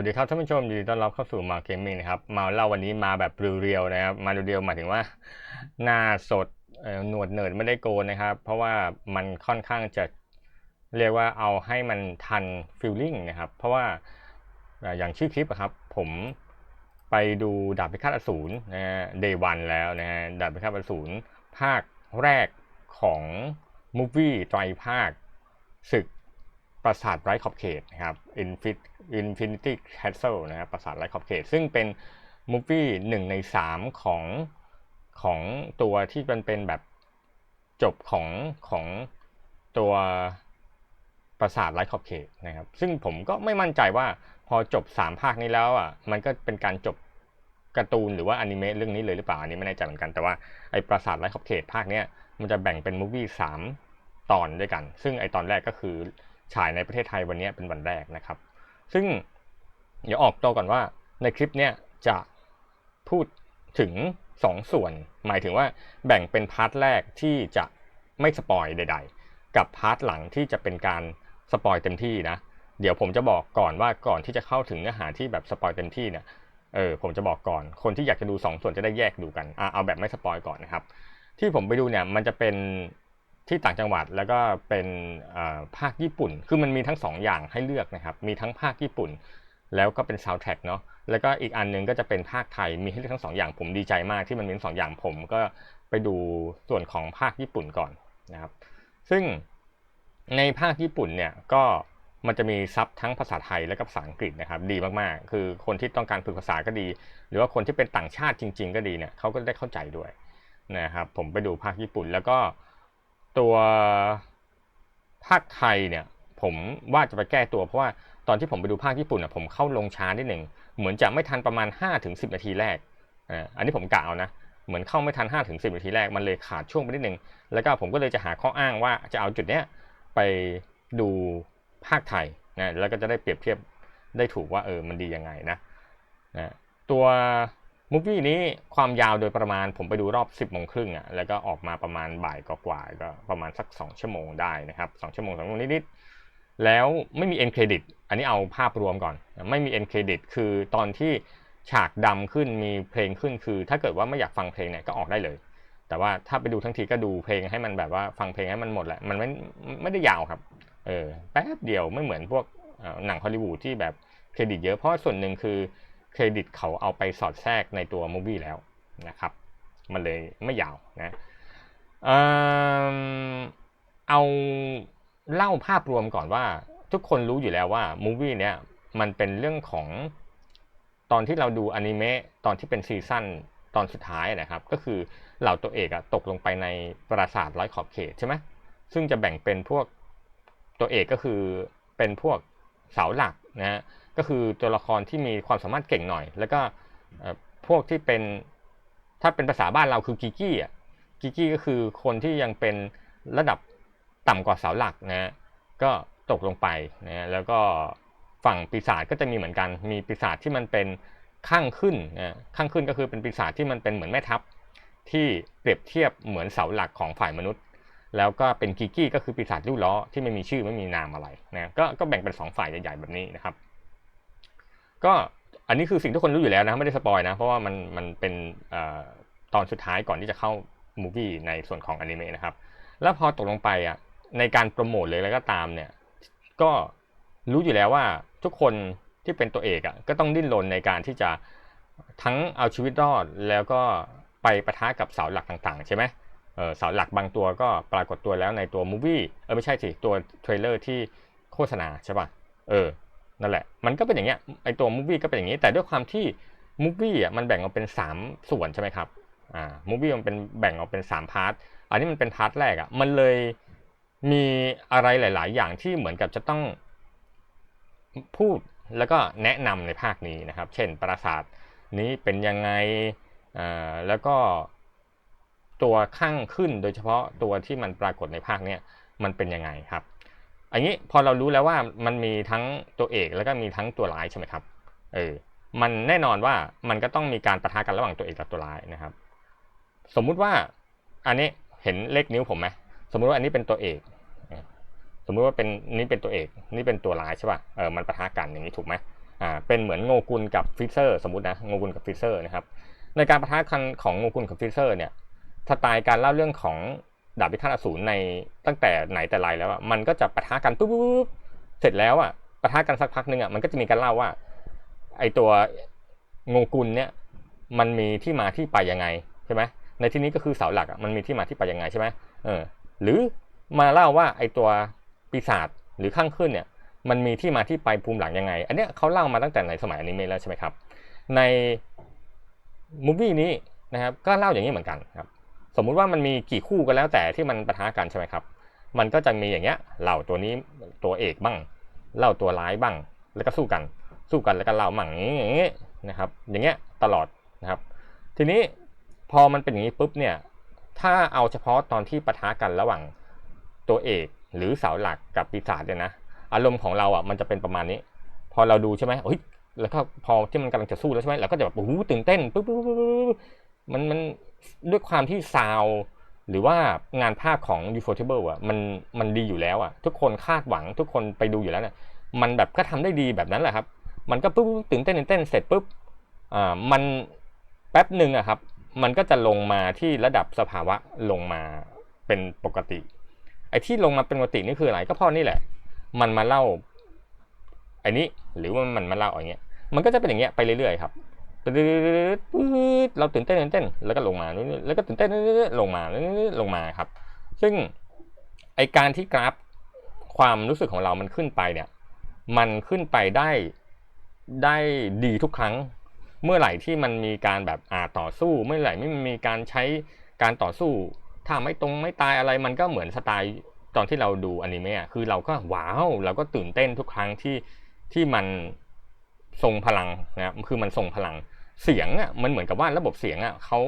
วัสดีครับท่านผู้ชมยินดีต้อนรับเข้าสู่มาเกมมิ่งนะครับ มาเล่าวันนี้มาแบบเรียวๆนะครับ มาเรียวๆหมายถึงว่า หน้าสดหนวดเนิร์ดไม่ได้โกนนะครับ เพราะว่ามันค่อนข้างจะเรียกว่าเอาให้มันทันฟิลลิ่งนะครับ เพราะว่าอย่างชื่อคลิปครับ ผมไปดูดาบพิฆาตอสูรนะฮะเดย์วันแล้วนะฮะดาบพิฆาตอสูรภาคแรกของมูฟวี่ไตรภาคศึก ปราสาทไร้ขอบเขตนะครับ Infin- Infinity Castle นะครับปราสาทไร้ขอบเขต ซึ่งเป็นมูฟวี่หนึ่งในสามของของตัวที่มันเป็นแบบจบของของตัวปราสาทไร้ขอบเขตนะครับ ซึ่งผมก็ไม่มั่นใจว่าพอจบสามภาคนี้แล้วอะมันก็เป็นการจบการ์ตูนหรือว่าอนิเมะเรื่องนี้เลยหรือเปล่าอันนี้ไม่แน่ใจเหมือนกันแต่ว่าไอ้ปราสาทไร้ขอบเขตภาคเนี้ยมันจะแบ่งเป็นมูฟวี่สามตอนด้วยกัน ซึ่งไอ้ตอนแรกก็คือ ฉายในประเทศไทยวันนี้เป็นวันแรกนะครับ ซึ่งเดี๋ยวออกตัวก่อนว่าในคลิปเนี้ยจะพูดถึง 2 ส่วน หมายถึงว่าแบ่งเป็นพาร์ทแรกที่จะไม่สปอยใด ๆ กับพาร์ทหลังที่จะเป็นการสปอยเต็มที่นะ เดี๋ยวผมจะบอกก่อนว่าก่อนที่จะเข้าถึงเนื้อหาที่แบบสปอยเต็มที่เนี่ย เออผมจะบอกก่อน คนที่อยากจะดู 2 ส่วนจะได้แยกดูกันอะเอาแบบไม่สปอยก่อนนะครับ ที่ผมไปดูเนี่ยมันจะเป็น ที่ต่างจังหวัดแล้วก็เป็นภาคญี่ปุ่น คือมันมีทั้งสองอย่างให้เลือกนะครับ มีทั้งภาคญี่ปุ่น แล้วก็เป็นซาวด์แทร็กเนาะ แล้วก็อีกอันหนึงก็จะเป็นภาคไทย มีให้เลือกทั้งสองอย่าง ผมดีใจมากที่มันมีสองอย่างผมก็ไปดูส่วนของภาคญี่ปุ่นก่อนนะครับ ซึ่งในภาคญี่ปุ่นเนี่ยก็มันจะมีซับทั้งภาษาไทยและก็ภาษาอังกฤษนะครับ ดีมากๆ คือคนที่ต้องการฝึกภาษาก็ดี หรือว่าคนที่เป็นต่างชาติจริง ๆ ก็ดีเนี่ยเขาก็ได้เข้าใจด้วยนะครับ ผมไปดูภาคญี่ปุ่นแล้วก็ ตัวภาคไทยเนี่ย ผมว่าจะไปแก้ตัวเพราะว่าตอนที่ผมไปดูภาคญี่ปุ่นอะผมเข้าลงช้านิดหนึ่งเหมือนจะไม่ทันประมาณ5-10 นาทีแรกอ่าอันนี้ผมกะเอานะเหมือนเข้าไม่ทัน5-10 นาทีแรกมันเลยขาดช่วงไปนิดหนึ่งแล้วก็ผมก็เลยจะหาข้ออ้างว่าจะเอาจุดเนี้ยไปดูภาคไทยนะแล้วก็จะได้เปรียบเทียบได้ถูกว่าเออมันดียังไงนะนะตัว มูฟวี่นี้ความยาวโดยประมาณผมไปดูรอบ 10โมงครึ่งอะแล้วก็ออกมาประมาณบ่ายกว่าก็ประมาณสัก 2 ชั่วโมงได้นะครับ 2 ชั่วโมง2ชั่วโมงนิดๆแล้วไม่มี end credit อันนี้เอาภาพรวมก่อน ไม่มี end credit คือตอนที่ฉากดำขึ้นมีเพลงขึ้นคือ ถ้าเกิดว่าไม่อยากฟังเพลงเนี่ยก็ออกได้เลย แต่ว่าถ้าไปดูทั้งทีก็ดูเพลงให้มันแบบว่าฟังเพลงให้มันหมดแหละมันไม่ไม่ได้ยาวครับเออแป๊บเดียวไม่เหมือนพวกหนังฮอลลีวูดที่แบบเครดิตเยอะเพราะส่วนหนึ่งคือ เครดิตเขาเอาไปสอดแทรกในตัวมูวี่แล้วนะครับ มันเลยไม่ยาวนะเอิ่มเอาเล่าภาพรวมก่อนว่า ทุกคนรู้อยู่แล้วว่ามูวี่เนี้ยมันเป็นเรื่องของตอนที่เราดูอนิเมะตอนที่เป็นซีซั่นตอนสุดท้ายนะครับ ก็คือเหล่าตัวเอกอะตกลงไปในปราสาทร้อยขอบเขตใช่ไหมซึ่งจะแบ่งเป็นพวกตัวเอกก็คือเป็นพวกเสาหลักนะฮะ ก็คือตัวละครที่มีความสามารถเก่งหน่อย แล้วก็พวกที่เป็นถ้าเป็นภาษาบ้านเราคือกิกกี้อะกิกกี้ก็คือคนที่ยังเป็นระดับต่ำกว่าเสาหลักนะฮะก็ตกลงไปนะฮะแล้วก็ฝั่งปีศาจก็จะมีเหมือนกัน มีปีศาจที่มันเป็นข้างขึ้นนะข้างขึ้นก็คือเป็นปีศาจที่มันเป็นเหมือนแม่ทัพ ที่เปรียบเทียบเหมือนเสาหลักของฝ่ายมนุษย์ แล้วก็เป็นกิกกี้ก็คือปีศาจริ้วล้อที่ไม่มีชื่อไม่มีนามอะไรนะก็ก็แบ่งเป็นสองฝ่ายใหญ่ๆแบบนี้นะครับ ก็อันนี้คือสิ่งที่คนรู้อยู่แล้วนะไม่ได้สปอยนะ เพราะว่ามันมันเป็นอตอนสุดท้ายก่อนที่จะเข้ามูวี่ในส่วนของอนิเมะนะครับ แล้วพอตกลงไปอะในการโปรโมทเลยแล้วก็ตามเนี่ย ก็รู้อยู่แล้วว่าทุกคนที่เป็นตัวเอกอะก็ต้องดิ้นรนในการที่จะทั้งเอาชีวิตรอดแล้วก็ไปปะทะกับเสาหลักต่างๆ ใช่ไหมเออสาหลักบางตัวก็ปรากฏตัวแล้วในตัวมูวี่เออไม่ใช่สิตัวเทรลเลอร์ที่โฆษณาใช่ป่ะเออ นั่นแหละ มันก็เป็นอย่างเงี้ยไอตัวมูฟวี่ก็เป็นอย่างนี้ แต่ด้วยความที่มูฟวี่อะมันแบ่งออกเป็น 3 ส่วนใช่ไหมครับอ่ามูฟวี่มันเป็นแบ่งออกเป็น3พาร์ทอันนี้มันเป็นพาร์ทแรกอะมันเลยมีอะไรหลาย ๆ อย่างที่เหมือนกับจะต้องพูดแล้วก็แนะนำในภาคนี้นะครับ เช่นปราสาทนี้เป็นยังไงอ่าแล้วก็ตัวข้างขึ้นโดยเฉพาะตัวที่มันปรากฏในภาคเนี้ยมันเป็นยังไงครับ อันนี้พอเรารู้แล้วว่ามันมีทั้งตัวเอกแล้วก็มีทั้งตัวร้ายใช่ไหมครับ เออ มันแน่นอนว่ามันก็ต้องมีการปะทะกันระหว่างตัวเอกกับตัวร้ายนะครับ สมมุติว่าอันนี้เห็นเลขนิ้วผมไหมสมมุติว่าอันนี้เป็นตัวเอก สมมุติว่าเป็นนี่เป็นตัวเอก นี่เป็นตัวร้ายใช่ป่ะ เออ มันปะทะกันอย่างนี้ถูกไหมอ่า เป็นเหมือนโงกุลกับฟิเซอร์ สมมตินะ โงกุลกับฟิเซอร์นะครับ ในการประทะกันของโงกุลกับฟิเซอร์เนี่ย สไตล์การเล่าเรื่องของ ดาบพิฆาตอสูรในตั้งแต่ไหนแต่ไรแล้วอะมันก็จะปะทะกันปุ๊บปุ๊บปุ๊บเสร็จแล้วอะปะทะกันสักพักหนึ่งอะมันก็จะมีการเล่าว่า ไอตัวโงกุลเนี่ย มันมีที่มาที่ไปยังไงใช่ไหมในที่นี้ก็คือเสาหลักอะมันมีที่มาที่ไปยังไงใช่ไหมเออ หรือมาเล่าว่าไอตัวปีศาจหรือข้างขึ้นเนี่ย มันมีที่มาที่ไปภูมิหลังยังไง อันเนี้ยเขาเล่ามาตั้งแต่ในสมัยอนิเมะแล้วใช่ไหมครับ ในมูฟวี่นี้นะครับก็เล่าอย่างนี้เหมือนกันครับ สมมุติว่ามันมีกี่คู่ก็แล้วแต่ที่มันปะทะกันใช่ไหมครับ มันก็จะมีอย่างเงี้ยเหล่าตัวนี้ตัวเอกบ้างเล่าตัวร้ายบ้าง แล้วก็สู้กัน สู้กันแล้วก็เล่ามั่งอย่างเงี้ยนะครับ อย่างเงี้ยตลอดนะครับ ทีนี้พอมันเป็นอย่างนี้ปุ๊บเนี่ย ถ้าเอาเฉพาะตอนที่ปะทะกันระหว่างตัวเอกหรือเสาหลักกับปีศาจเนี่ยนะ อารมณ์ของเราอะมันจะเป็นประมาณนี้ พอเราดูใช่ไหมเฮ้ยแล้วก็พอที่มันกำลังจะสู้แล้วใช่ไหมเราก็จะแบบโอ้โหตื่นเต้นปุ๊บปุ๊บปุ๊บปุ๊บ มันมันด้วยความที่ซาวหรือว่างานภาคของ u f o t a b l e อะมันมันดีอยู่แล้วอะทุกคนคาดหวังทุกคนไปดูอยู่แล้วเนี่ยมันแบบก็ทำได้ดีแบบนั้นแหละครับ มันก็ปุ๊บปุ๊บตื่นเต้นตื่นเต้นเสร็จปุ๊บอ่ามันแป๊บหนึ่งอะครับ มันก็จะลงมาที่ระดับสภาวะลงมาเป็นปกติ ไอ้ที่ลงมาเป็นปกตินี่คืออะไรก็เพราะนี่แหละ มันมาเล่าไอ้นี้หรือว่ามันมาเล่าอย่างเงี้ยมันก็จะเป็นอย่างเงี้ยไปเรื่อยๆครับ เราตื่นเต้นตื่นเต้น แล้วก็ลงมาแล้วก็ตื่นเต้นลงมาลงมาครับ ซึ่งไอการที่กราฟความรู้สึกของเรามันขึ้นไปเนี่ย มันขึ้นไปได้ได้ดีทุกครั้ง เมื่อไหร่ที่มันมีการแบบอ่าต่อสู้ เมื่อไหร่ไม่มีการใช้การต่อสู้ ถ้าไม่ตรงไม่ตายอะไรมันก็เหมือนสไตล์ตอนที่เราดูอนิเมะคือเราก็ว้าวเราก็ตื่นเต้นทุกครั้งที่ที่มัน ทรงพลังนะครับคือมันทรงพลังเสียงอะมันเหมือนกับว่าระบบเสียงอะเขา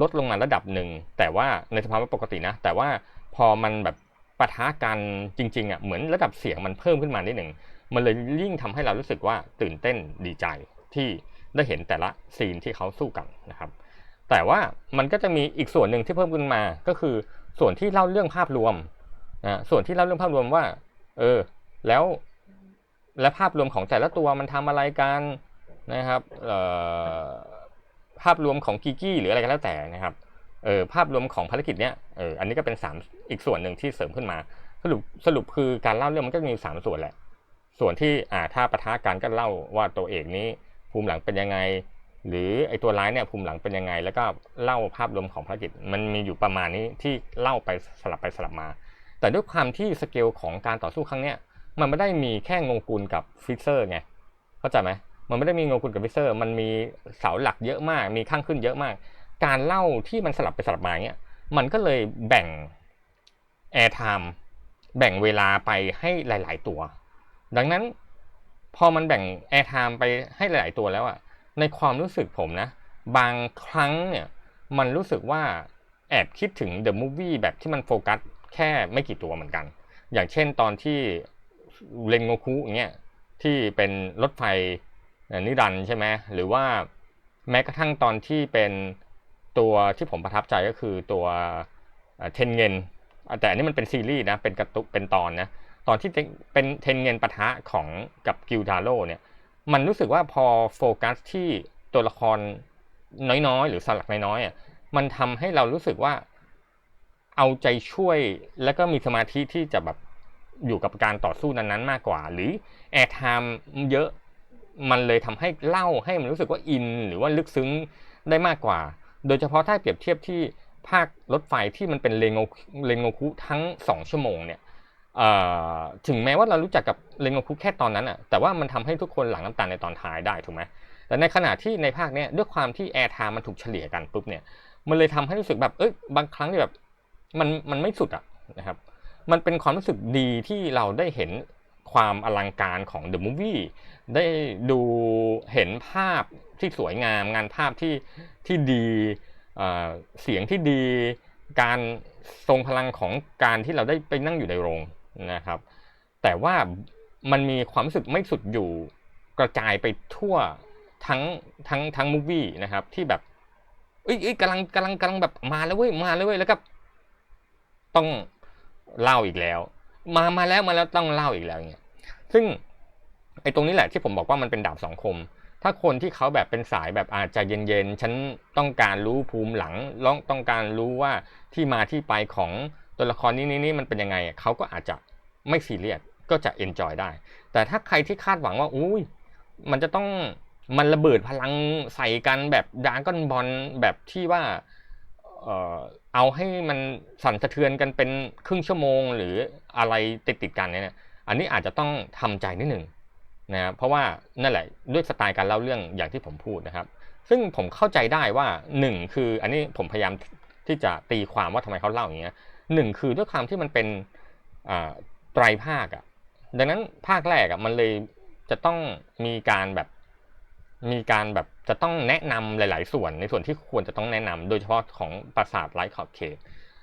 ลดลงมาระดับหนึ่งแต่ว่าในสภาวะปกตินะ แต่ว่าพอมันแบบปะทะกันจริงๆอะเหมือนระดับเสียงมันเพิ่มขึ้นมานิดหนึ่งมันเลยยิ่งทำให้เรารู้สึกว่าตื่นเต้นดีใจที่ได้เห็นแต่ละซีนที่เขาสู้กันนะครับ แต่ว่ามันก็จะมีอีกส่วนหนึ่งที่เพิ่มขึ้นมาก็คือส่วนที่เล่าเรื่องภาพรวมนะส่วนที่เล่าเรื่องภาพรวมว่า เออ แล้ว และภาพรวมของแต่ละตัวมันทำอะไรกันนะครับภาพรวมของกิกี้หรืออะไรก็แล้วแต่นะครับเออภาพรวมของภารกิจเนี้ยเอออันนี้ก็เป็นสามอีกส่วนหนึ่งที่เสริมขึ้นมา สรุปสรุปคือการเล่าเรื่องมันก็มีสามส่วนแหละ ส่วนที่อ่าถ้าปะทะกันก็เล่าว่าตัวเอกนี้ภูมิหลังเป็นยังไง หรือไอตัวร้ายเนี่ยภูมิหลังเป็นยังไง แล้วก็เล่าภาพรวมของภารกิจมันมีอยู่ประมาณนี้ที่เล่าไปสลับไปสลับมา แต่ด้วยความที่สเกลของการต่อสู้ครั้งเนี้ย มันไม่ได้มีแค่งงกุลกับฟิเซอร์ไงเข้าใจไหมมันไม่ได้มีงงกุลกับฟิเซอร์ มันมีเสาหลักเยอะมาก มีข้างขึ้นเยอะมาก การเล่าที่มันสลับไปสลับมาเนี้ยมันก็เลยแบ่งแอร์ไทม์แบ่งเวลาไปให้หลาย ๆ ตัว ดังนั้นพอมันแบ่งแอร์ไทม์ไปให้หลาย ๆ ตัวแล้วอะในความรู้สึกผมนะ บางครั้งเนี่ยมันรู้สึกว่าแอบคิดถึงเดอะมูฟวี่แบบที่มันโฟกัสแค่ไม่กี่ตัวเหมือนกัน อย่างเช่นตอนที่ เรนโงคุอย่างเงี้ยที่เป็นรถไฟนิรันใช่ไหมหรือว่าแม้กระทั่งตอนที่เป็นตัวที่ผมประทับใจก็คือตัวเทนเงินแต่อันนี้มันเป็นซีรีส์นะเป็นกระตุกเป็นตอนนะตอนที่เป็นเทนเงินปะทะของกับกิลดาโร่เนี่ยมันรู้สึกว่าพอโฟกัสที่ตัวละครน้อยๆ หรือสลักน้อยๆอะมันทำให้เรารู้สึกว่าเอาใจช่วยแล้วก็มีสมาธิที่จะแบบ อยู่กับการต่อสู้นั้นๆมากกว่า หรือแอร์ไทม์เยอะมันเลยทำให้เล่าให้มันรู้สึกว่าอิน หรือว่าลึกซึ้งได้มากกว่า โดยเฉพาะถ้าเปรียบเทียบที่ภาครถไฟที่มันเป็นเรโงเรโงคุทั้ง 2 ชั่วโมงเนี่ยถึงแม้ว่าเรารู้จักกับเรโงคุแค่ตอนนั้นอะแต่ว่ามันทำให้ทุกคนหลังน้ำตาในตอนท้ายได้ถูกไหมแต่ในขณะที่ในภาคเนี้ยด้วยความที่แอร์ไทม์มันถูกเฉลี่ยกันปุ๊บเนี่ยมันเลยทำให้รู้สึกแบบเอ้ยบางครั้งที่แบบมันมันไม่สุดอะนะครับ มันเป็นความรู้สึกดีที่เราได้เห็นความอลังการของ The Movie ได้ดูเห็นภาพที่สวยงาม งานภาพที่ที่ดีเสียงที่ดี การทรงพลังของการที่เราได้ไปนั่งอยู่ในโรงนะครับ แต่ว่ามันมีความรู้สึกไม่สุดอยู่กระจายไปทั่วทั้งทั้งทั้งมูฟวี่นะครับ ที่แบบเอ้ยกำลังกำลังกำลังแบบมาแล้วเว้ยมาแล้วเว้ยแล้วก็ต้อง เล่าอีกแล้ว มามาแล้วมาแล้วต้องเล่าอีกแล้วเนี่ยซึ่งไอ้ตรงนี้แหละที่ผมบอกว่ามันเป็นดาบสองคม ถ้าคนที่เขาแบบเป็นสายแบบอาจจะเย็นๆ ฉันต้องการรู้ภูมิหลังต้องต้องการรู้ว่าที่มาที่ไปของตัวละครนี้นี่มันเป็นยังไงเขาก็อาจจะไม่ซีเรียสก็จะเอนจอยได้ แต่ถ้าใครที่คาดหวังว่าอุ้ยมันจะต้องมันระเบิดพลังใส่กันแบบดาก้อนบอลแบบที่ว่า เอาให้มันสั่นสะเทือนกันเป็นครึ่งชั่วโมง หรืออะไรติดติดกันเนี่ยอันนี้อาจจะต้องทำใจนิดหนึ่งนะครับเพราะว่านั่นแหละด้วยสไตล์การเล่าเรื่องอย่างที่ผมพูดนะครับ ซึ่งผมเข้าใจได้ว่าหนึ่งคืออันนี้ผมพยายามที่จะตีความว่าทำไมเขาเล่าอย่างเงี้ยหนึ่งคือด้วยความที่มันเป็นไตรภาคอะดังนั้นภาคแรกอะมันเลยจะต้องมีการแบบ มีการแบบจะต้องแนะนำหลาย ๆ ส่วนในส่วนที่ควรจะต้องแนะนำโดยเฉพาะของปราสาทไลท์ขอบเขต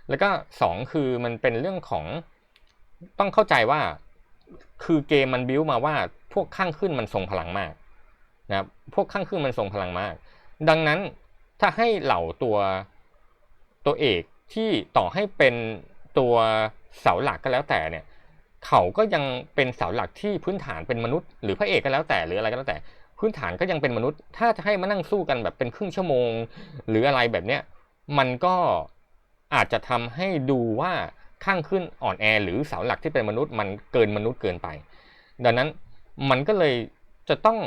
แล้วก็สองคือมันเป็นเรื่องของต้องเข้าใจว่าคือเกมมันบิวมาว่าพวกข้างขึ้นมันทรงพลังมากนะครับพวกข้างขึ้นมันทรงพลังมาก ดังนั้นถ้าให้เหล่าตัวตัวเอกที่ต่อให้เป็นตัวเสาหลักก็แล้วแต่เนี่ย เขาก็ยังเป็นเสาหลักที่พื้นฐานเป็นมนุษย์ หรือพระเอกก็แล้วแต่หรืออะไรก็แล้วแต่ พื้นฐานก็ยังเป็นมนุษย์ ถ้าจะให้มานั่งสู้กันแบบเป็นครึ่งชั่วโมง หรืออะไรแบบเนี้ยมันก็อาจจะทำให้ดูว่าข้างขึ้นอ่อนแอหรือเสาหลักที่เป็นมนุษย์มันเกินมนุษย์เกินไป ดังนั้นมันก็เลยจะต้อง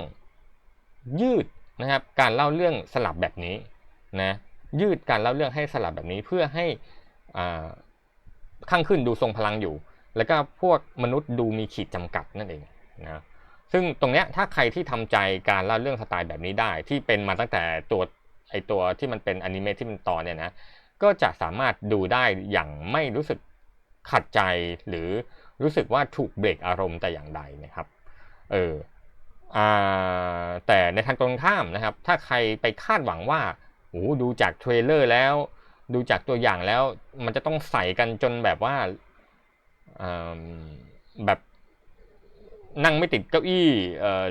ยืดนะครับการเล่าเรื่องสลับแบบนี้นะยืดการเล่าเรื่องให้สลับแบบนี้เพื่อให้ข้างขึ้นดูทรงพลังอยู่ แล้วก็พวกมนุษย์ดูมีขีดจำกัดนั่นเองนะ ซึ่งตรงเนี้ยถ้าใครที่ทำใจการเล่าเรื่องสไตล์แบบนี้ได้ ที่เป็นมาตั้งแต่ตัวไอตัวที่มันเป็นอนิเมะที่มันตอนเนี่ยนะก็จะสามารถดูได้อย่างไม่รู้สึกขัดใจหรือรู้สึกว่าถูกเบรกอารมณ์แต่อย่างใดนะครับเอออาแต่ในทางตรงข้ามนะครับ ถ้าใครไปคาดหวังว่าโอ้ดูจากเทรลเลอร์แล้ว ดูจากตัวอย่างแล้ว มันจะต้องใส่กันจนแบบว่าแบบ นั่งไม่ติดเก้าอี้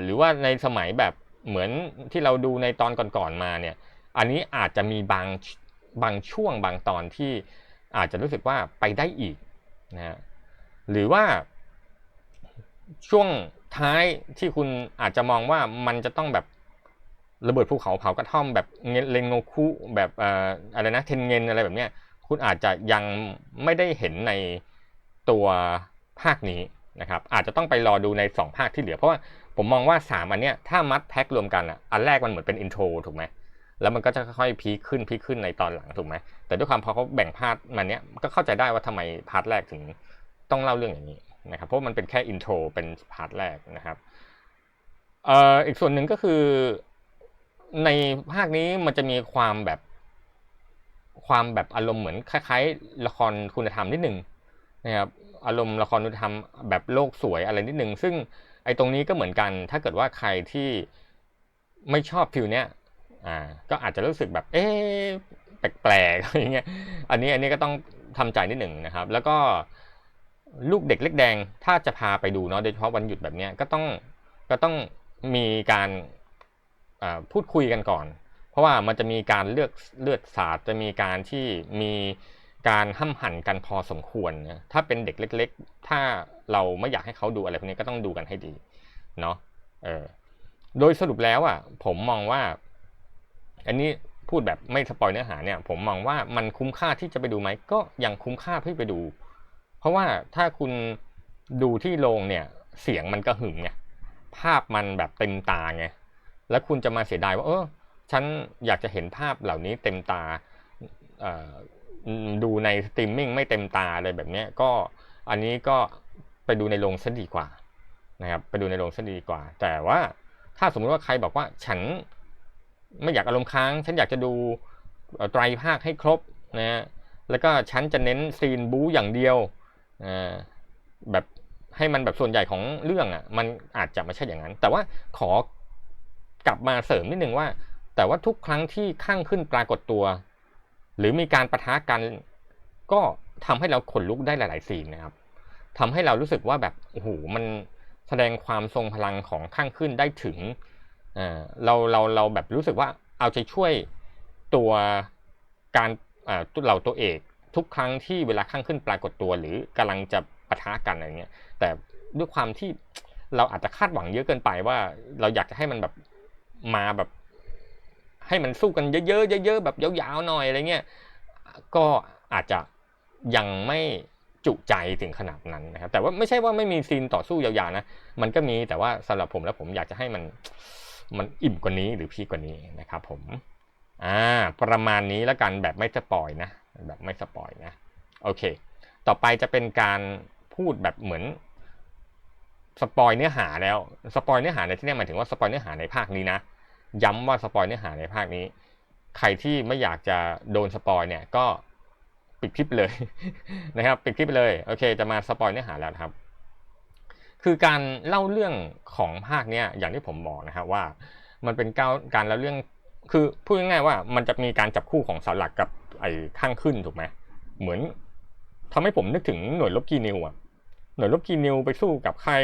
หรือว่าในสมัยแบบเหมือนที่เราดูในตอนก่อนๆมาเนี่ย อันนี้อาจจะมีบางบางช่วงบางตอนที่อาจจะรู้สึกว่าไปได้อีกนะฮะหรือว่าช่วงท้ายที่คุณอาจจะมองว่ามันจะต้องแบบระเบิดภูเขาเผากระท่อมแบบเงเลนโงคุแบบอะไรนะเทนเงินอะไรแบบเนี้ยคุณอาจจะยังไม่ได้เห็นในตัวภาคนี้ นะครับอาจจะต้องไปรอดูใน 2 ภาคที่เหลือ เพราะว่าผมมองว่า 3 อันเนี้ยถ้ามัดแพ็ครวมกันอะอันแรกมันเหมือนเป็นอินโทรถูกไหมแล้วมันก็จะค่อยๆพีคขึ้นพีคขึ้นในตอนหลังถูกไหมแต่ด้วยความพอเขาแบ่งพาร์ทมาเนี้ยก็เข้าใจได้ว่าทำไมพาร์ทแรกถึงต้องเล่าเรื่องอย่างนี้นะครับเพราะมันเป็นแค่อินโทรเป็นพาร์ทแรกนะครับเอ่ออีกส่วนหนึ่งก็คือในภาคนี้มันจะมีความแบบ ความแบบอารมณ์เหมือนคล้าย ๆ ละครคุณธรรมนิดหนึ่งนะครับ อารมณ์ละครคุธรรมแบบโลกสวยอะไรนิดหนึ่งซึ่งไอ้ตรงนี้ก็เหมือนกัน ถ้าเกิดว่าใครที่ไม่ชอบฟิลเนี้ยอ่าก็อาจจะรู้สึกแบบเอ๊ะแปลกๆอะไรเงี้ยอันนี้อันนี้ก็ต้องทำใจนิดหนึ่งนะครับ แล้วก็ลูกเด็กเล็กแดงถ้าจะพาไปดูเนาะโดยเฉพาะวันหยุดแบบเนี้ยก็ต้องก็ต้องมีการพูดคุยกันก่อน เพราะว่ามันจะมีการเลือกเลือดสาดจะมีการที่มี การห้ำหั่นกันพอสมควรนะถ้าเป็นเด็กเล็ก ๆ ถ้าเราไม่อยากให้เขาดูอะไรพวกนี้ก็ต้องดูกันให้ดีเนาะเออโดยสรุปแล้วอะ ผมมองว่า อันนี้พูดแบบไม่สปอยเนื้อหาเนี่ย ผมมองว่ามันคุ้มค่าที่จะไปดูไหมก็ยังคุ้มค่าที่ไปดู เพราะว่าถ้าคุณดูที่โรงเนี่ย เสียงมันก็หึงไงภาพมันแบบเต็มตาไงแล้วคุณจะมาเสียดายว่า เออฉันอยากจะเห็นภาพเหล่านี้เต็มตาเอ่อ ดูในสตรีมมิ่งไม่เต็มตาอะไรแบบนี้ก็อันนี้ก็ไปดูในโรงซะดีกว่านะครับไปดูในโรงซะดีกว่า แต่ว่าถ้าสมมติว่าใครบอกว่าฉันไม่อยากอารมณ์ค้าง ฉันอยากจะดูไตรภาคให้ครบนะแล้วก็ฉันจะเน้นซีนบู๊อย่างเดียวแบบให้มันแบบส่วนใหญ่ของเรื่องอะมันอาจจะไม่ใช่อย่างนั้น แต่ว่าขอกลับมาเสริมนิดนึงว่า แต่ว่าทุกครั้งที่ข้างขึ้นปรากฏตัว หรือมีการประทะกัน ก็ทำให้เราขนลุกได้หลาย ๆ ซีนนะครับทำให้เรารู้สึกว่าแบบโอ้โหมันแสดงความทรงพลังของข้างขึ้นได้ถึงเราเราเราแบบรู้สึกว่าเอาใจช่วยตัวการเราตัวเอกทุกครั้งที่เวลาข้างขึ้นปรากฏตัวหรือกำลังจะปะทะกันอะไรเงี้ยแต่ด้วยความที่เราอาจจะคาดหวังเยอะเกินไปว่า เราอยากจะให้มันแบบมาแบบ ให้มันสู้กันเยอะๆเยอะๆแบบยาวๆหน่อยอะไรเงี้ยก็อาจจะยังไม่จุใจถึงขนาดนั้นนะครับ แต่ว่าไม่ใช่ว่าไม่มีซีนต่อสู้ยาวๆนะมันก็มีแต่ว่าสำหรับผมแล้วผมอยากจะให้มันมันอิ่มกว่านี้หรือพีกกว่านี้นะครับผมอ่าประมาณนี้แล้วกันแบบไม่สปอยนะ แบบไม่สปอยนะโอเค ต่อไปจะเป็นการพูดแบบเหมือนสปอยเนื้อหาแล้วสปอยเนื้อหาในที่นี้หมายถึงว่าสปอยเนื้อหาในภาคนี้นะ ย้ำว่าสปอยเนื้อหาในภาคนี้ ใครที่ไม่อยากจะโดนสปอยเนี่ยก็ปิดคลิปเลยนะครับ ปิดคลิปไปเลยโอเค จะมาสปอยเนื้อหาแล้วครับ คือการเล่าเรื่องของภาคเนี้ยอย่างที่ผมบอกนะครับว่า มันเป็นการเล่าเรื่องคือพูดง่ายๆว่ามันจะมีการจับคู่ของเสาหลักกับไอ้ข้างขึ้นถูกไหมเหมือนทำให้ผมนึกถึงหน่วยลบกีนิวอะหน่วยลบกีนิวไปสู้กับใคร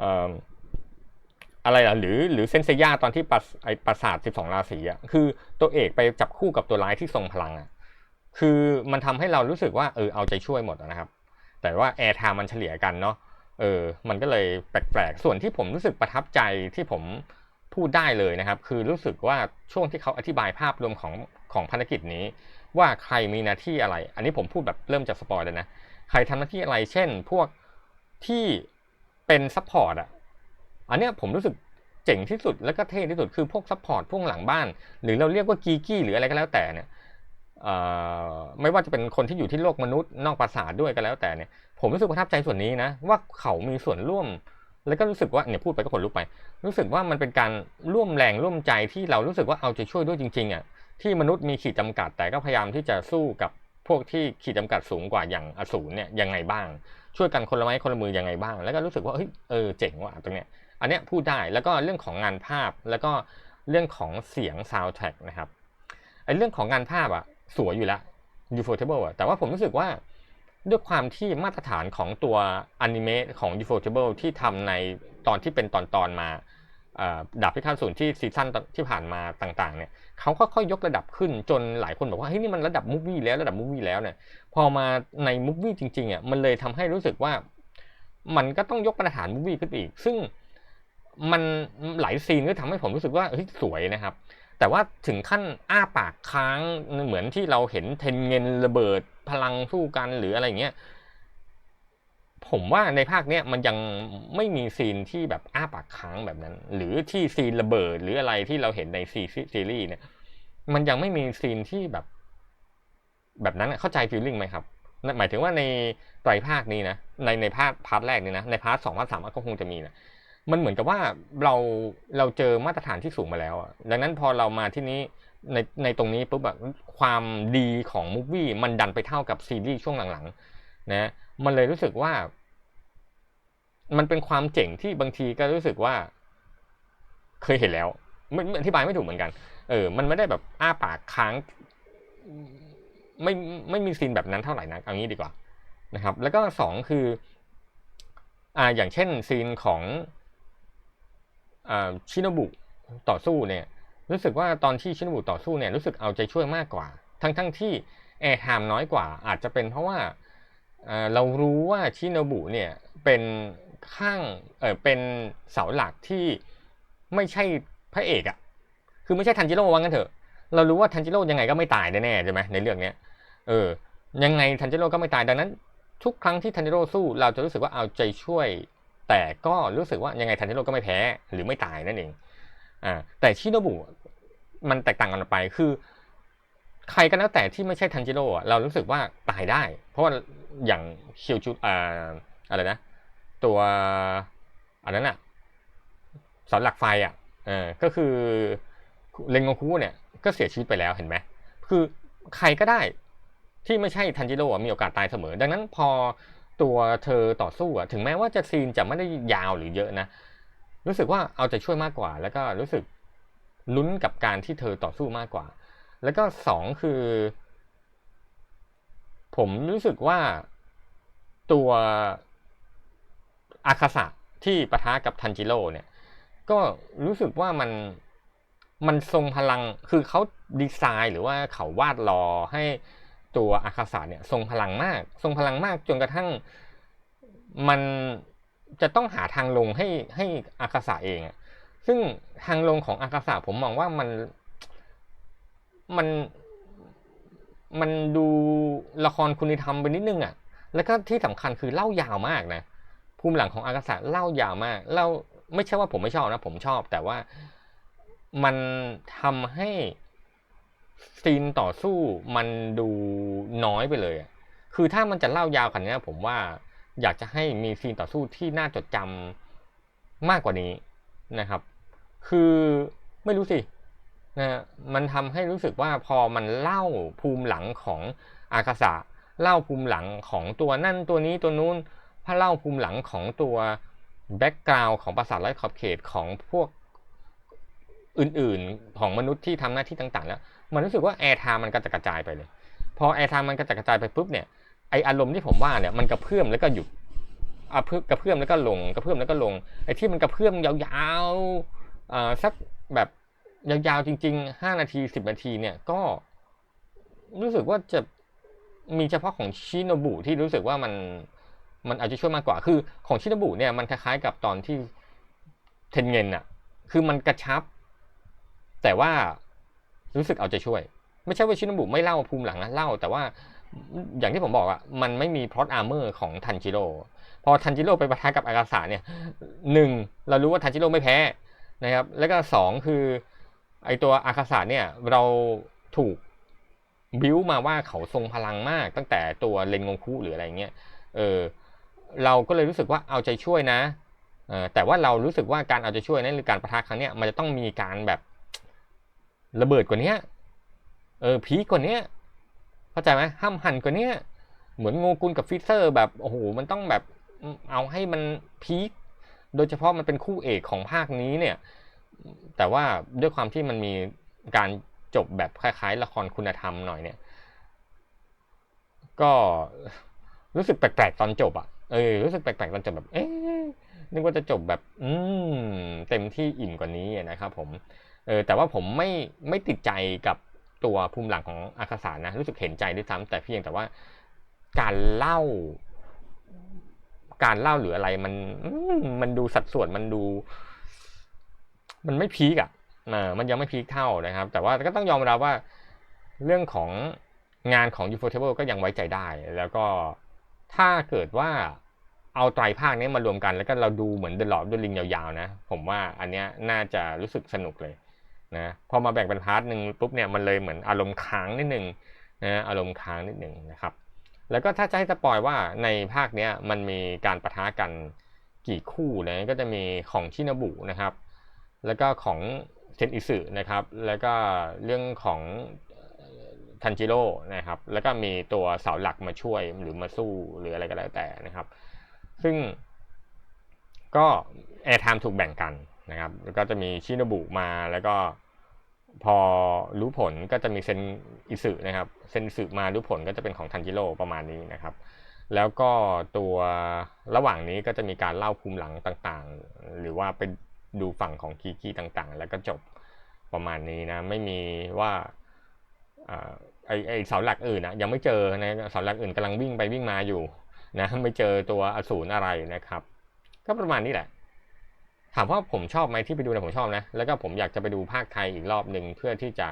เอะไรล่ะหรือหรือเซนเซย่าตอนที่ปัสไอปราสาทสิบสองราศีอะคือตัวเอกไปจับคู่กับตัวร้ายที่ทรงพลังอะคือมันทำให้เรารู้สึกว่าเออเอาใจช่วยหมดนะครับ แต่ว่าแอร์ไทม์มันเฉลี่ยกันเนาะเออมันก็เลยแปลกๆ ส่วนที่ผมรู้สึกประทับใจที่ผมพูดได้เลยนะครับ คือรู้สึกว่าช่วงที่เขาอธิบายภาพรวมของของภารกิจนี้ ว่าใครมีหน้าที่อะไร อันนี้ผมพูดแบบเริ่มจากสปอยเลยนะใครทำหน้าที่อะไรเช่น พวกที่เป็นซัพพอร์ตอะ อันเนี้ยผมรู้สึกเจ๋งที่สุดแล้วก็เท่ที่สุดคือพวกซัพพอร์ตพวกหลังบ้าน หรือเราเรียกว่ากีกี้หรืออะไรก็แล้วแต่เนี่ยไม่ว่าจะเป็นคนที่อยู่ที่โลกมนุษย์นอกปราสาทด้วยก็แล้วแต่เนี่ย ผมรู้สึกประทับใจส่วนนี้นะ ว่าเขามีส่วนร่วม แล้วก็รู้สึกว่าเนี่ยพูดไปก็ขนลุกไป รู้สึกว่ามันเป็นการร่วมแรงร่วมใจที่เรารู้สึกว่าเอาใจช่วยด้วยจริงๆอะที่มนุษย์มีขีดจำกัดแต่ก็พยายามที่จะสู้กับพวกที่ขีดจำกัดสูงกว่าอย่างอสูรเนี่ยยังไงบ้าง ช่วยกันคนละไม้คนละมือยังไงบ้าง แล้วก็รู้สึกว่าเฮ้ยเออเจ๋งว่ะตรงเนี้ย อันนี้พูดได้แล้วก็เรื่องของงานภาพแล้วก็เรื่องของเสียงซาวด์แทร็กนะครับไอเรื่องของงานภาพอะสวยอยู่แล้ว Ufotable อะแต่ว่าผมรู้สึกว่าด้วยความที่มาตรฐานของตัวอนิเมะของ Ufotable ที่ทำในตอนที่เป็นตอนๆมาดาบพิฆาตศูนย์ที่ซีซั่นที่ผ่านมาต่างๆเนี่ยเขาค่อยๆยกระดับขึ้นจนหลายคนบอกว่าเฮ้ยนี่มันระดับมูฟวี่แล้วระดับมูฟวี่แล้วเนี่ยพอมาในมูฟวี่จริงๆอะมันเลยทำให้รู้สึกว่า มันก็ต้องยกมาตรฐานมูฟวี่ขึ้นอีก ซึ่ง มันหลายซีนก็ทำให้ผมรู้สึกว่าเฮ้ยสวยนะครับ แต่ว่าถึงขั้นอ้าปากค้างเหมือนที่เราเห็นเทนเงินระเบิดพลังสู้กันหรืออะไรเงี้ยผมว่าในภาคเนี้ยมันยังไม่มีซีนที่แบบอ้าปากค้างแบบนั้น หรือที่ซีนระเบิด หรืออะไรที่เราเห็นในซีซีรีส์เนี่ย มันยังไม่มีซีนที่แบบ แบบนั้นเข้าใจฟีลลิ่งไหมครับหมายถึงว่าในไตรภาคนี้นะในในภาคพาร์ทแรกนี่นะในพาร์ทสองพาร์ทสามก็คงจะมีนะ มันเหมือนกับว่าเราเราเจอมาตรฐานที่สูงมาแล้วดังนั้นพอเรามาที่นี้ในในตรงนี้ปุ๊บแบบความดีของมูฟวี่มันดันไปเท่ากับซีรีส์ช่วงหลังๆนะมันเลยรู้สึกว่า มันเป็นความเจ๋งที่บางทีก็รู้สึกว่า เคยเห็นแล้วไม่อธิบายไม่ถูกเหมือนกัน เออ มันไม่ได้แบบอ้าปากค้างไม่ไม่มีซีนแบบนั้นเท่าไหร่นะเอางี้ดีกว่านะครับ แล้วก็สองคืออ่าอย่างเช่นซีนของ ชินบุต่อสู้เนี่ยรู้สึกว่าตอนที่ชินบุต่อสู้เนี่ยรู้สึกเอาใจช่วยมากกว่า ทั้งทั้งที่แอร์ไทม์น้อยกว่า อาจจะเป็นเพราะว่าเรารู้ว่าชินบุเนี่ยเป็นข้างเออเป็นเสาหลักที่ไม่ใช่พระเอกอะคือไม่ใช่ทันจิโร่ว่างั้นเถอะ เรารู้ว่าทันจิโร่ยังไงก็ไม่ตายแน่ๆใช่ไหมในเรื่องเนี้ยเออยังไงทันจิโร่ก็ไม่ตายดังนั้น ทุกครั้งที่ทันจิโร่สู้ เราจะรู้สึกว่าเอาใจช่วย แต่ก็รู้สึกว่ายังไงทันจิโร่ก็ไม่แพ้หรือไม่ตายนั่นเองอ่าแต่ชิโนบุมันแตกต่างกันไปคือ ใครก็แล้วแต่ที่ไม่ใช่ทันจิโร่เรารู้สึกว่าตายได้ เพราะว่าอย่างเคียวจูอ่าอะไรนะ ตัวอันนั้นอะเสาหลักไฟอะเออก็คือเลงโงคุเนี่ยก็เสียชีวิตไปแล้วเห็นไหมคือใครก็ได้ที่ไม่ใช่ทันจิโร่มีโอกาสตายเสมอ ดังนั้นพอ ตัวเธอต่อสู้อะถึงแม้ว่าจะซีนจะไม่ได้ยาวหรือเยอะนะ รู้สึกว่าเอาใจช่วยมากกว่า แล้วก็รู้สึกลุ้นกับการที่เธอต่อสู้มากกว่า แล้วก็สองคือ ผมรู้สึกว่าตัวอาคาสะที่ปะทะกับทันจิโร่เนี่ย ก็รู้สึกว่ามันมันทรงพลังคือเขาดีไซน์หรือว่าเขาวาดรอให้ ตัวอาคาสะเนี่ยทรงพลังมาก ทรงพลังมากจนกระทั่งมันจะต้องหาทางลงให้ให้อากาศะเองอะซึ่งทางลงของอากาศะผมมองว่ามันมันมันดูละครคุณธรรมไปนิดนึงอะแล้วก็ที่สำคัญคือเล่ายาวมากนะภูมิหลังของอากาศะเล่ายาวมากเล่าไม่ใช่ว่าผมไม่ชอบนะ ผมชอบ แต่ว่ามันทำให้ ซีนต่อสู้มันดูน้อยไปเลยอะคือถ้ามันจะเล่ายาวขนาดนี้ผมว่าอยากจะให้มีซีนต่อสู้ที่น่าจดจำมากกว่านี้นะครับ คือไม่รู้สินะมันทำให้รู้สึกว่าพอมันเล่าภูมิหลังของอากาศะเล่าภูมิหลังของตัวนั่นตัวนี้ตัวนู้นพาเล่าภูมิหลังของตัวแบ็กกราวน์ของประสาทไร้ขอบเขตของพวกอื่นๆ ของมนุษย์ที่ทำหน้าที่ต่างๆ แล้ว มันรู้สึกว่าแอร์ไทม์มันกระจัดกระจายไปเลย พอแอร์ไทม์มันกระจัดกระจายไปปุ๊บเนี่ยไออารมณ์ที่ผมว่าเนี่ยมันกระเพื่อมแล้วก็หยุดอะเพื่อกระเพื่อมแล้วก็ลงกระเพื่อมแล้วก็ลงไอที่มันกระเพื่อมยาวๆอ่าสักแบบยาวๆจริงๆห้านาทีสิบนาทีเนี่ยก็รู้สึกว่าจะมีเฉพาะของชิโนบุที่รู้สึกว่ามันมันอาจจะช่วยมากกว่า คือของชิโนบุเนี่ยมันคล้ายๆกับตอนที่เทนเงินอะคือมันกระชับ แต่ว่า รู้สึกเอาใจช่วย ไม่ใช่ว่าชินบุไม่เล่าภูมิหลังนะเล่า แต่ว่าอย่างที่ผมบอกอะมันไม่มีพลอตอาร์เมอร์ของทันจิโร่พอทันจิโร่ไปปะทะกับอากาศะเนี่ยหนึ่งเรารู้ว่าทันจิโร่ไม่แพ้นะครับ แล้วก็สองคือไอตัวอากาศะเนี่ยเราถูกบิ้วมาว่าเขาทรงพลังมากตั้งแต่ตัวเลนงงคุหรืออะไรเงี้ยเออเราก็เลยรู้สึกว่าเอาใจช่วยนะเออแต่ว่าเรารู้สึกว่าการเอาใจช่วยนั้นหรือการประทะครั้งเนี้ยมันจะต้องมีการแบบ ระเบิดกว่านี้เออพีกว่านี้เข้าใจไหมห้ามหันกว่านี้เหมือนโงกุลกับฟิเซอร์แบบโอ้โหมันต้องแบบเอาให้มันพีคโดยเฉพาะมันเป็นคู่เอกของภาคนี้เนี่ย แต่ว่าด้วยความที่มันมีการจบแบบคล้ายๆ ละครคุณธรรมหน่อยเนี่ย ก็รู้สึกแปลกๆตอนจบอะเออรู้สึกแปลกๆตอนจบแบบ เอ๊ะนึกว่าจะจบแบบ อืมเต็มที่อิ่มกว่านี้นะครับผม เออแต่ว่าผมไม่ไม่ติดใจกับตัวภูมิหลังของอาคาสานะรู้สึกเห็นใจด้วยซ้ำแต่เพียงแต่ว่าการเล่า การเล่าหรืออะไรมันมันดูสัดส่วนมันดู มันไม่พีกอะ่ะมันยังไม่พีคเท่านะครับ แต่ว่าก็ต้องยอมรับว่าเรื่องของงานของ u f o t a b l e ก็ยังไว้ใจได้ แล้วก็ถ้าเกิดว่าเอาไตรภาคนี้มารวมกันแล้วก็เราดูเหมือนเดอะลอดด้วยลิงยาวๆนะ ผมว่าอันเนี้ยน่าจะรู้สึกสนุกเลย นะพอมาแบ่งเป็นพาร์ทหนึ่งปุ๊บเนี่ยมันเลยเหมือนอารมณ์ค้างนิดหนึ่งนะอารมณ์ค้างนิดหนึ่งนะครับแล้วก็ถ้าจะให้สปอยว่าในภาคเนี้ยมันมีการประทะกันกี่คู่นะก็จะมีของชินาบุนะครับ แล้วก็ของเซนอิสึนะครับ แล้วก็เรื่องของทันจิโร่นะครับ แล้วก็มีตัวเสาหลักมาช่วยหรือมาสู้หรืออะไรก็แล้วแต่นะครับ ซึ่งก็แอร์ไทม์ถูกแบ่งกันนะครับ แล้วก็จะมีชินบุมาแล้วก็ พอรู้ผลก็จะมีเซนอิสึนะครับ เซนอิสึมารู้ผลก็จะเป็นของทันจิโร่ประมาณนี้นะครับ แล้วก็ตัวระหว่างนี้ก็จะมีการเล่าภูมิหลังต่างๆ หรือว่าเป็นดูฝั่งของกีกีต่างๆ แล้วก็จบประมาณนี้นะ ไม่มีว่าไอไอเสาหลักอื่นนะยังไม่เจอนะเสาหลักอื่นกำลังวิ่งไปวิ่งมาอยู่นะไม่เจอตัวอสูรอะไรนะครับ ก็ประมาณนี้แหละ ถามว่าผมชอบไหมที่ไปดูนะผมชอบนะ แล้วก็ผมอยากจะไปดูภาคไทยอีกรอบหนึ่งเพื่อที่จะ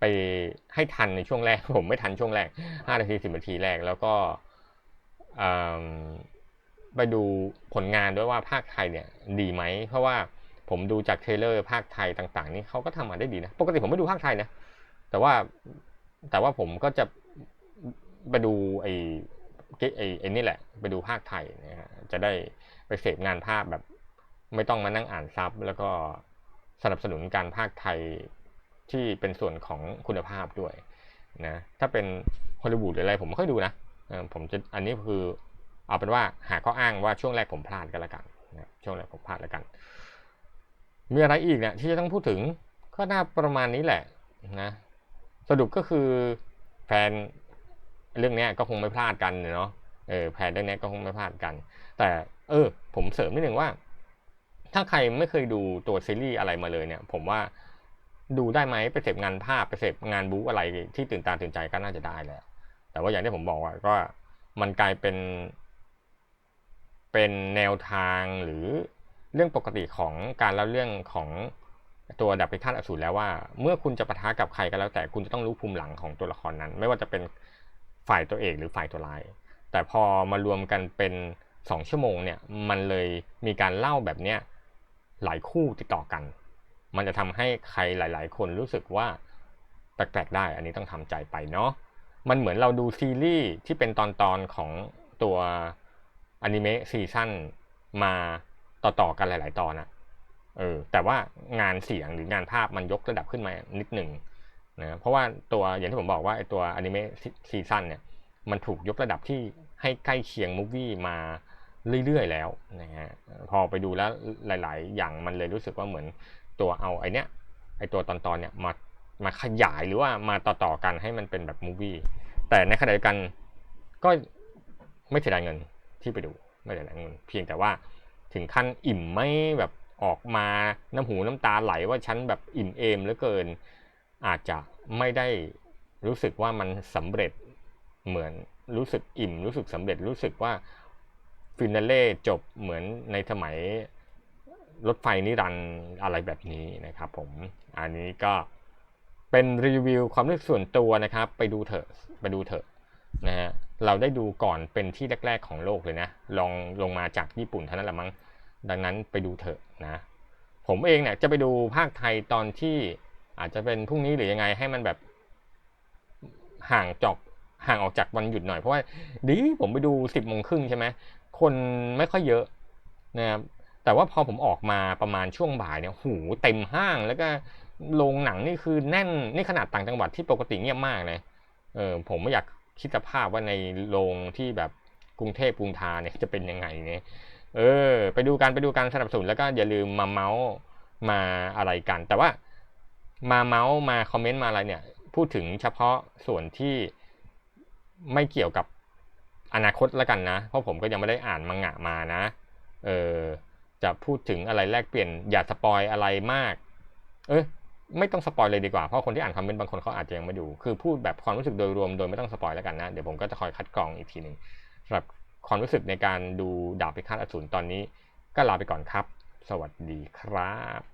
ไปให้ทันในช่วงแรก ผมไม่ทันช่วงแรก5นาที10นาทีแรก แล้วก็ไปดูผลงานด้วยว่าภาคไทยเนี่ยดีไหม เพราะว่าผมดูจากเทเลอร์ภาคไทยต่าง ๆ นี่เขาก็ทำมาได้ดีนะ ปกติผมไม่ดูภาคไทยนะ แต่ว่าแต่ว่าผมก็จะไปดูไอ้ไอ้ไอ้นี่แหละ ไปดูภาคไทยนะฮะจะได้ไปเสพงานภาพแบบ ไม่ต้องมานั่งอ่านซับแล้วก็สนับสนุนการภาคไทยที่เป็นส่วนของคุณภาพด้วยนะถ้าเป็นฮอลลีวูดหรืออะไรผมไม่ค่อยดูนะผมจะอันนี้คือเอาเป็นว่าหาข้ออ้างว่าช่วงแรกผมพลาดกันละกันนะช่วงแรกผมพลาดแล้วกัน มีอะไรอีกเนี่ยที่จะต้องพูดถึงก็น่าประมาณนี้แหละนะสรุปก็คือแฟนเรื่องนี้ก็คงไม่พลาดกันเนาะเออแฟนเรื่องนี้ก็คงไม่พลาดกัน แต่เออผมเสริมนิดหนึ่งว่า ถ้าใครไม่เคยดูตัวซีรีส์อะไรมาเลยเนี่ย ผมว่าดูได้ไหมไปเสพงานภาพไปเสพงานบู๊อะไรที่ตื่นตาตื่นใจก็น่าจะได้แหละแต่ว่าอย่างที่ผมบอกว่าก็มันกลายเป็น เป็นแนวทางหรือเรื่องปกติของการเล่าเรื่องของตัวดับพิฆาตอสูรแล้วว่า เมื่อคุณจะปะทะกับใครก็แล้ว แต่คุณจะต้องรู้ภูมิหลังของตัวละครนั้น ไม่ว่าจะเป็นฝ่ายตัวเอกหรือฝ่ายตัวร้าย แต่พอมารวมกันเป็น 2 ชั่วโมงเนี่ยมันเลยมีการเล่าแบบเนี้ย หลายคู่ติดต่อกัน มันจะทำให้ใครหลาย ๆ คนรู้สึกว่าแปลกๆได้ อันนี้ต้องทำใจไปเนาะ มันเหมือนเราดูซีรีส์ที่เป็นตอนๆของตัวอนิเมะซีซั่นมาต่อๆกันหลาย ๆ ตอนนะเออ แต่ว่างานเสียงหรืองานภาพมันยกระดับขึ้นมานิดหนึ่งนะเพราะว่าตัวอย่างที่ผมบอกว่าไอตัวอนิเมะซีซั่นเนี่ยมันถูกยกระดับที่ให้ใกล้เคียงมูฟวี่มา เรื่อยๆแล้วนะฮะพอไปดูแล้วหลาย ๆ อย่างมันเลยรู้สึกว่าเหมือนตัวเอาไอเนี้ยไอตัวตอนๆเนี่ยมามาขยายหรือว่ามาต่อๆกันให้มันเป็นแบบมูฟวี่แต่ในขณะเดียวกันก็ไม่เสียดายเงินที่ไปดูไม่เสียดายเงิน เพียงแต่ว่าถึงขั้นอิ่มไม่แบบออกมาน้ำหูน้ำตาไหลว่าฉันแบบอิ่มเอมเหลือเกิน อาจจะไม่ได้รู้สึกว่ามันสำเร็จเหมือนรู้สึกอิ่ม รู้สึกสำเร็จรู้สึกว่า ฟินาเล่จบเหมือนในสมัยรถไฟนิรันด์อะไรแบบนี้นะครับผม อันนี้ก็เป็นรีวิวความรู้สึกส่วนตัวนะครับ ไปดูเถอะไปดูเถอะนะฮะเราได้ดูก่อนเป็นที่แรก ๆ ของโลกเลยนะลองลงมาจากญี่ปุ่นเท่านั้นแหละมั้งดังนั้นไปดูเถอะนะผมเองเนี่ยจะไปดูภาคไทยตอนที่อาจจะเป็นพรุ่งนี้หรือยังไงให้มันแบบห่างจอกห่างออกจากวันหยุดหน่อยเพราะว่าดีผมไปดูสิบโมงครึ่งใช่ไหม คนไม่ค่อยเยอะนะครับแต่ว่าพอผมออกมาประมาณช่วงบ่ายเนี่ยหูเต็มห้างแล้วก็โรงหนังนี่คือแน่นนี่ขนาดต่างจังหวัดที่ปกติเงียบมากเนะเออผมไม่อยากคิดสภาพว่าในโรงที่แบบกรุงเทพกรุงทาเนี่ยจะเป็นยังไงเนี่ยเออ ไปดูกันไปดูการสนับสนุนแล้วก็อย่าลืมมาเมาส์มาอะไรกัน แต่ว่ามาเมาส์มาคอมเมนต์มาอะไรเนี่ย พูดถึงเฉพาะส่วนที่ไม่เกี่ยวกับ อนาคตแล้วกันนะ เพราะผมก็ยังไม่ได้อ่านมังงะมานะ เออจะพูดถึงอะไรแลกเปลี่ยนอย่าสปอยอะไรมาก เอ้ยไม่ต้องสปอยเลยดีกว่า เพราะคนที่อ่านคอมเมนต์บางคนเขาอาจจะยังไม่ดู คือพูดแบบความรู้สึกโดยรวมโดยไม่ต้องสปอยแล้วกันนะ เดี๋ยวผมก็จะคอยคัดกรองอีกทีหนึ่งสำหรับความรู้สึกในการดูดาบพิฆาตอสูรตอนนี้ ก็ลาไปก่อนครับ สวัสดีครับ